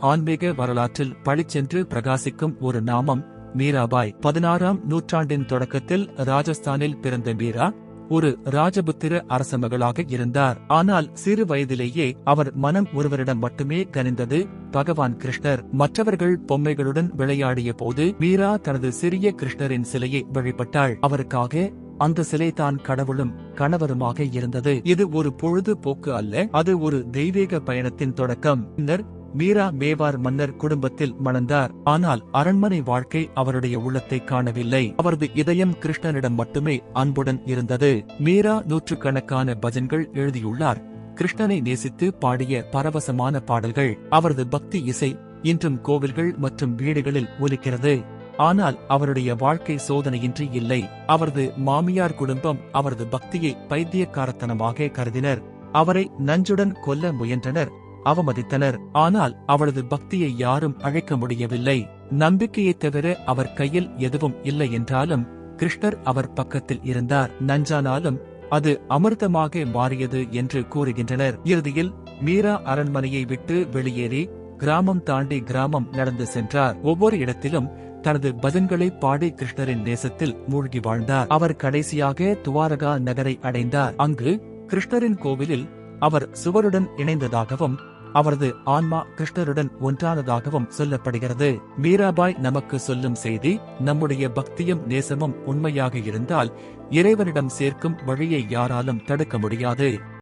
ஆன்மீக வரலாற்றில் பழிச்சென்று பிரகாசிக்கும் ஒரு நாமம் மீராபாய் பதினாறாம் நூற்றாண்டின் தொடக்கத்தில் ராஜஸ்தானில் பிறந்த மீரா ஒரு ராஜபுத்திர அரசமகளாக இருந்தார். ஆனால் சிறு வயதிலேயே அவர் மனம் ஒருவரிடம் மட்டுமே கனிந்தது. பகவான் கிருஷ்ணர் மற்றவர்கள் பொம்மைகளுடன் விளையாடிய போது மீரா தனது சிறிய கிருஷ்ணரின் சிலையை வழிபட்டாள். அவருக்காக அந்த சிலை தான் கடவுளும் கணவருமாக இருந்தது. இது ஒரு பொழுதுபோக்கு அல்ல அது ஒரு தெய்வீக பயணத்தின் தொடக்கம். பின்னர் மீரா மேவார் மன்னர் குடும்பத்தில் மணந்தார். ஆனால் அரண்மனை வாழ்க்கை அவருடைய உள்ளத்தை காணவில்லை. அவரது இதயம் கிருஷ்ணனிடம் மட்டுமே அன்புடன் இருந்தது. மீரா நூற்றுக்கணக்கான பஜன்கள் எழுதியுள்ளார். கிருஷ்ணனை நேசித்து பாடிய பரவசமான பாடல்கள். அவரது பக்தி இசை இன்றும் கோவில்கள் மற்றும் வீடுகளில் ஒலிக்கிறது. ஆனால் அவருடைய வாழ்க்கை சோதனையின்றி இல்லை. அவரது மாமியார் குடும்பம் அவரது பக்தியை பைத்தியக்காரத்தனமாக கருதினர். அவரை நஞ்சுடன் கொல்ல முயன்றனர். அவமதித்தனர். ஆனால் அவளது பக்தியை யாரும் அழைக்க முடியவில்லை. நம்பிக்கையைத் தவிர அவர் கையில் எதுவும் இல்லை என்றாலும் கிருஷ்ணர் அவர் பக்கத்தில் இருந்தார். நஞ்சானாலும் அது அமிர்தமாக மாறியது என்று கூறுகின்றனர். இறுதியில் மீரா அரண்மனையை விட்டு வெளியேறி கிராமம் தாண்டி கிராமம் நடந்து சென்றார். ஒவ்வொரு இடத்திலும் தனது பஜன்களை பாடி கிருஷ்ணரின் நேசத்தில் மூழ்கி வாழ்ந்தார். அவர் கடைசியாக துவாரகா நகரை அடைந்தார். அங்கு கிருஷ்ணரின் கோவிலில் அவர் சுவருடன் இணைந்ததாகவும் அவரது ஆன்மா கிருஷ்ணருடன் ஒன்றானதாகவும் சொல்லப்படுகிறது. மீராபாய் நமக்கு சொல்லும் செய்தி நம்முடைய பக்தியும் நேசமும் உண்மையாக இருந்தால் இறைவனிடம் சேர்க்கும் வழியை யாராலும் தடுக்க முடியாது.